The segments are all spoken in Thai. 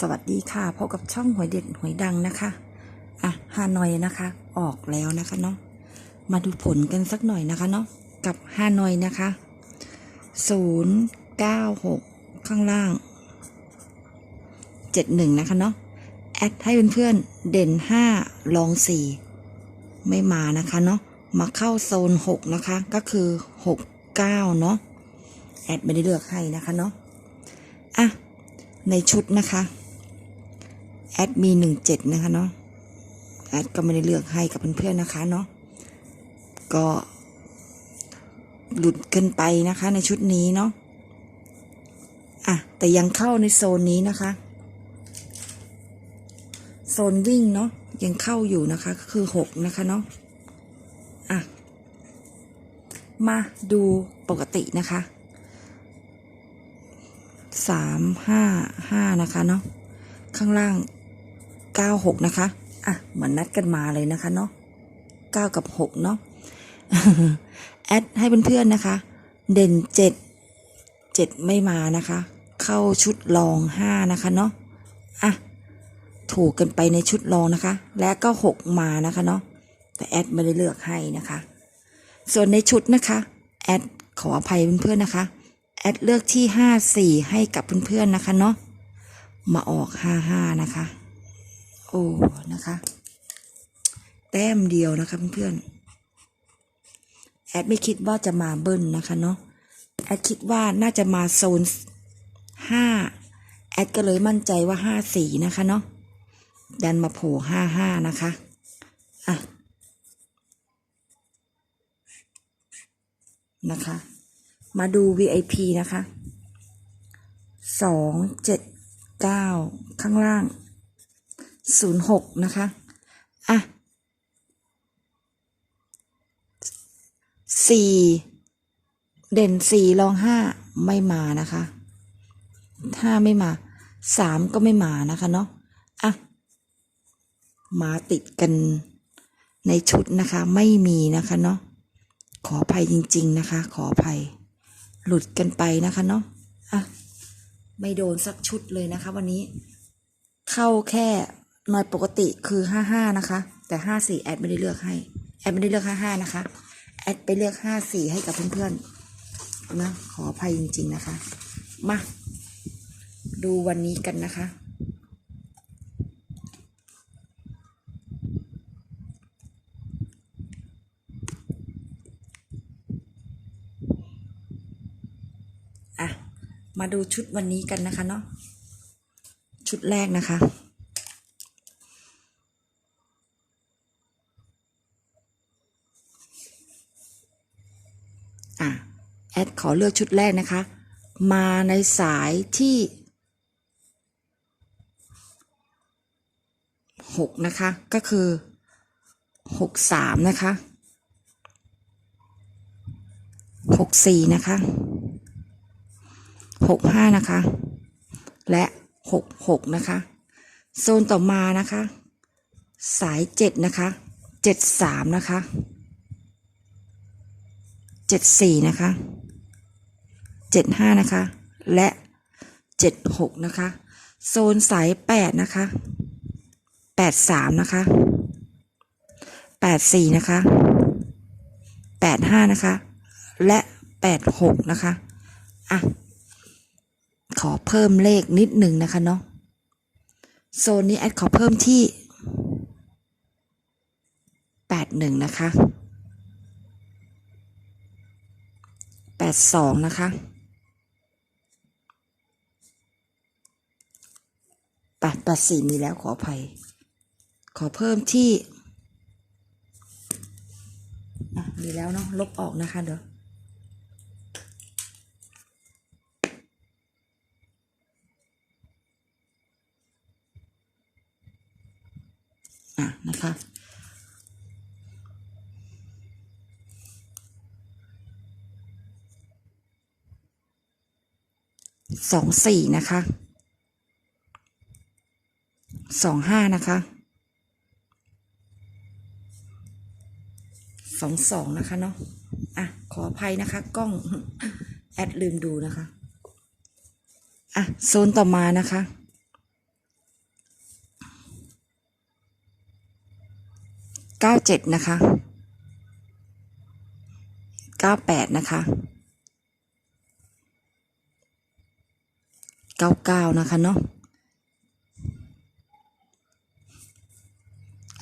สวัสดีค่ะพบกับช่องหวยเด็ดหวยดังนะคะ อะฮานอยนะคะ ออกแล้วนะคะเนาะมาดูผลกันสักหน่อยนะคะเนาะกับฮานอยนะคะศูนย์เก้าหกข้างล่างเจ็ดหนึ่งนะคะเนาะแอดให้เพื่อนๆเด่นห้าลองสี่ไม่มานะคะเนาะมาเข้าโซนหกนะคะก็คือหกเก้าเนาะแอดไม่ได้เลือกให้นะคะเนาะอะในชุดนะคะ แอดมีหนึ่งเจ็ดนะคะเนาะแอดก็ไม่ได้เลือกให้กับเพื่อนๆนะคะเนาะก็หลุดเกินไปนะคะในชุดนี้เนาะอะแต่ยังเข้าในโซนนี้นะคะ โซนวิ่งเนาะยังเข้าอยู่นะคะก็คือหกนะคะเนาะอะมาดูปกตินะคะสามห้าห้านะคะเนาะข้างล่าง เก้าหกนะคะ อะ เหมือนนัดกันมาเลยนะคะเนาะเก้ากับหกเนาะแอดให้เพื่อนๆนะคะ เด่นเจ็ดเจ็ดไม่มานะคะ เข้าชุดรองห้านะคะเนาะ อะ ถูกกันไปในชุดรองนะคะ และก็หกมานะคะเนาะ แต่แอดไม่ได้เลือกให้นะคะ ส่วนในชุดนะคะ แอดขออภัยเพื่อนๆนะคะ แอดเลือกที่ห้าสี่ให้กับเพื่อนๆนะคะเนาะ มาออกห้าห้านะคะ อ้นะคะ แต้มเดียวนะคะเพื่อนๆแอดไม่คิดว่าจะมาเบิ้ลนะคะเนาะแอดคิดว่าน่าจะมาโซนห้าแอดก็เลยมั่นใจว่าห้าสี่นะคะเนาะดันมาโผล่ห้าห้านะคะอะนะคะ มาดู VIP นะคะสองเจ็ดเก้าข้างล่าง ศูนย์หกนะคะอะสี่เด่นสี่รองห้าไม่มานะคะถ้าไม่มาสามก็ไม่มานะคะเนาะอะมาติดกันในชุดนะคะ ไม่มีนะคะเนาะขออภัยจริง ๆนะคะ ขออภัย หลุดกันไปนะคะเนาะอะไม่โดนสักชุดเลยนะคะ วันนี้เข้าแค่ หน่อยปกติคือห้าห้านะคะ แต่ห้าสี่แอดไม่ได้เลือกให้ แอดไม่ได้เลือกห้าห้านะคะ แอดไปเลือกห้าสี่ให้กับเพื่อนๆนะขออภัยจริง ๆ นะคะ มา ดูวันนี้กันนะคะ อะ มาดูชุดวันนี้กันนะคะเนาะชุดแรกนะคะ แอด ขอเลือกชุดแรกนะคะ มาในสายที่หกนะคะ ก็คือหกสามนะคะหกสี่นะคะหกห้านะคะ และหกหกนะคะ โซนต่อมานะคะ สายเจ็ดนะคะเจ็ดสามนะคะเจ็ดสี่นะคะ เจ็ดห้านะคะ และเจ็ดหกนะคะ โซนสายแปดนะคะแปดสามนะคะแปดสี่นะคะแปดห้านะคะ และแปดหกนะคะ อะ ขอเพิ่มเลขนิดหนึ่งนะคะเนาะ โซนนี้แอดขอเพิ่มที่แปดหนึ่งนะคะแปดสองนะคะ ปดแปดสี่มีแล้วขออภัย ขอเพิ่มที่อะมีแล้วเนาะลบออกนะคะเดี๋ยวอะนะคะสองสี่นะคะ สองห้านะคะสองสองนะคะเนาะอะขออภัยนะคะ กล้องแอดลืมดูนะคะอะโซนต่อมานะคะเก้าเจ็ดนะคะเก้าแปดนะคะเก้าเก้านะคะเนาะ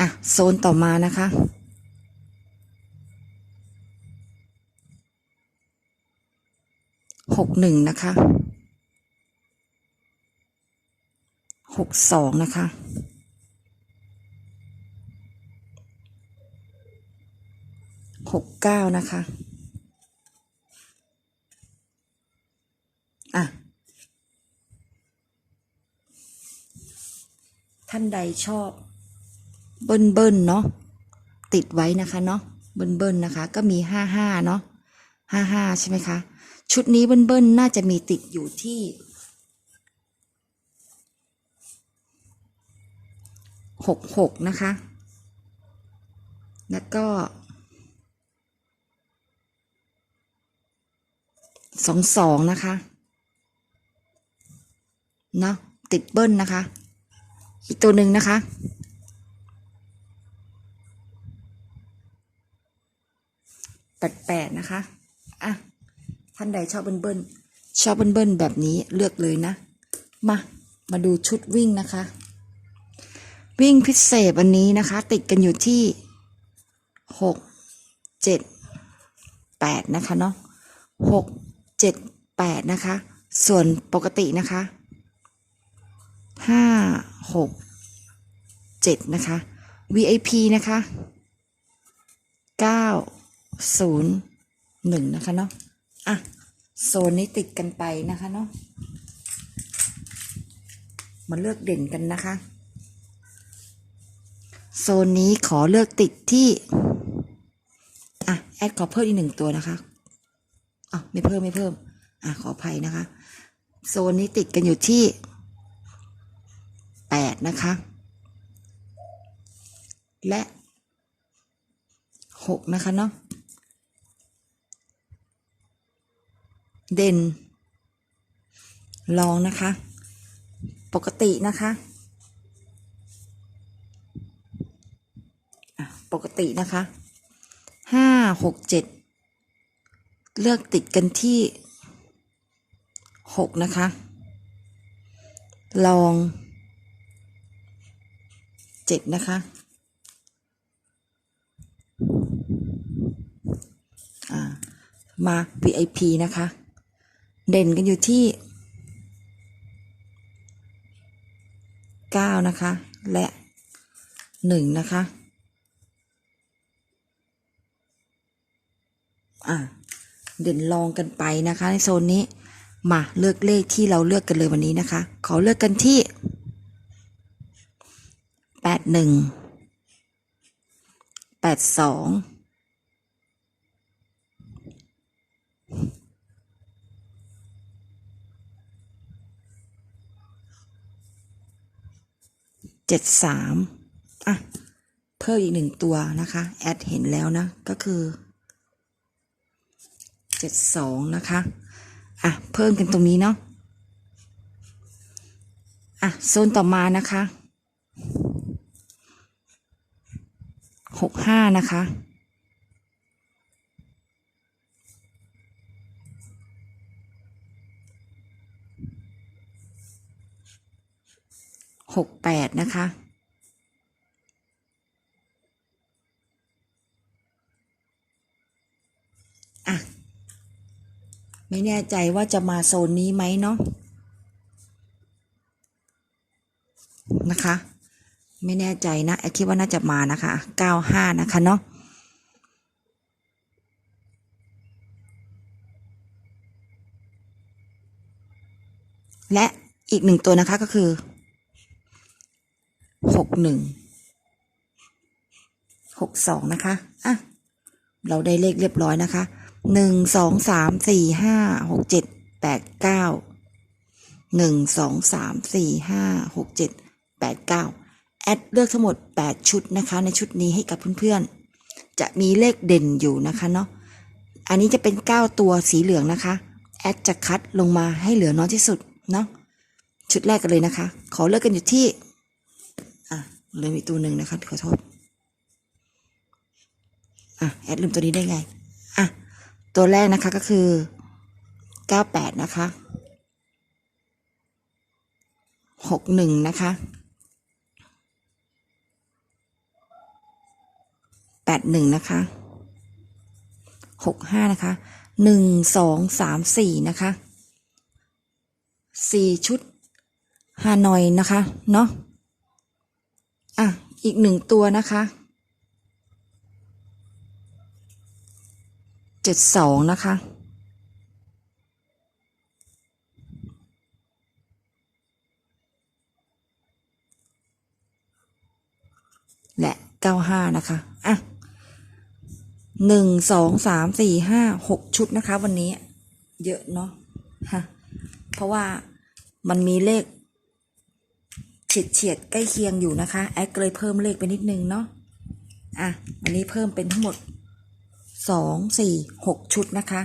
อะโซนต่อมานะคะหกหนึ่งนะคะหกสองนะคะหกเก้านะคะอะท่านใดชอบ เบิ้ลเบิลเนาะติดไว้นะคะเนาะเบิ้ลเบิลนะคะ ก็มีห้าห้าเนาะห้าห้าใช่ไหมคะ ชุดนี้เบิ้ลเบิลน่าจะมีติดอยู่ที่หกหกนะคะ แล้วก็สองสองนะคะเนาะติดเบิ้ลนะคะ อีกตัวหนึ่งนะคะ แปดแปดนะคะ อะ ท่านใดชอบเบิ้ลเบิ้ลชอบเบิ้ลเบิ้ลแบบนี้เลือกเลยนะ มา มาดูชุดวิ่งนะคะ วิ่งพิเศษวันนี้นะคะ ติดกันอยู่ที่หกเจ็ดแปดนะคะเนาะหกเจ็ดแปดนะคะ ส่วนปกตินะคะห้าหกเจ็ดนะคะ VIP นะคะเก้า ศูนย์หนึ่งนะคะเนาะอะโซนนี้ติดกันไปนะคะเนาะมาเลือกเด่นกันนะคะ โซนนี้ขอเลือกติดที่ อะ แอดขอเพิ่มอีกหนึ่งตัวนะคะอะไม่เพิ่มไม่เพิ่ม อะ ขออภัยนะคะ โซนนี้ติดกันอยู่ที่แปดนะคะ และหกนะคะเนาะ เด่น ลองนะคะ ปกตินะคะปกตินะคะห้าหกเจ็ดเลือกติดกันที่หกนะคะ ลองเจ็ดนะคะมา VIP นะคะ เด่นกันอยู่ที่ 9 นะคะ และ 1 นะคะ อะ เด่นลองกันไปนะคะ ในโซนนี้ มาเลือกเลขที่เราเลือกกันเลยวันนี้นะคะ ขอเลือกกันที่ 81 82 เจ็ดสามอะ เพิ่มอีกหนึ่งตัวนะคะ แอดเห็นแล้วนะ ก็คือเจ็ดสองนะคะ อะ เพิ่มกันตรงนี้เนาะ อะ โซนต่อมานะคะหกห้านะคะ หกแปดนะคะ อะ ไม่แน่ใจว่าจะมาโซนนี้ไหมเนาะ นะคะ ไม่แน่ใจนะแอคิดว่าน่าจะมานะคะเก้าห้านะคะเนาะและอีกหนึ่งตัวนะคะก็คือ หกหนึ่งหกสองนะคะอะเราได้เลขเรียบร้อยนะคะหนึ่งสองสามสี่ห้าหกเจ็ดแปดเก้าหนึ่งสองสามสี่ห้าหกเจ็ดแปดเก้าแอดเลือกทั้งหมดแปดชุดนะคะ ในชุดนี้ให้กับเพื่อนๆ จะมีเลขเด่นอยู่นะคะเนาะอันนี้จะเป็นเก้าตัวสีเหลืองนะคะ แอดจะคัดลงมาให้เหลือน้อยที่สุดเนาะชุดแรกกันเลยนะคะ ขอเลือกกันอยู่ที่ เลยมีตัวหนึ่งนะคะขอโทษอะแอดลืมตัวนี้ได้ไงอะตัวแรกนะคะก็คือเก้าแปดนะคะหกหนึ่งนะคะแปดหนึ่งนะคะหกห้านะคะหนึ่งสองสามสี่นะคะสี่ชุดฮานอยนะคะ เนาะ อีกหนึ่งตัวนะคะเจ็ดสองนะคะและเก้าห้านะคะ อะหนึ่งสองสามสี่ห้าหกชุดนะคะ วันนี้เยอะเนาะฮะเพราะว่ามันมีเลข เฉียดเฉียดใกล้เคียงอยู่นะคะแอดก็เลยเพิ่มเลขไปนิดนึงเนาะอะวันนี้เพิ่มเป็นทั้งหมดสองสี่หกชุดนะคะ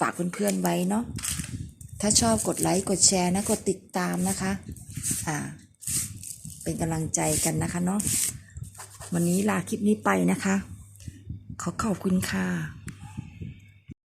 ฝากเพื่อนๆไว้เนาะถ้าชอบกดไลค์กดแชร์นะกดติดตามนะคะอ่าเป็นกำลังใจกันนะคะเนาะวันนี้ลาคลิปนี้ไปนะคะ ขอขอบคุณค่ะ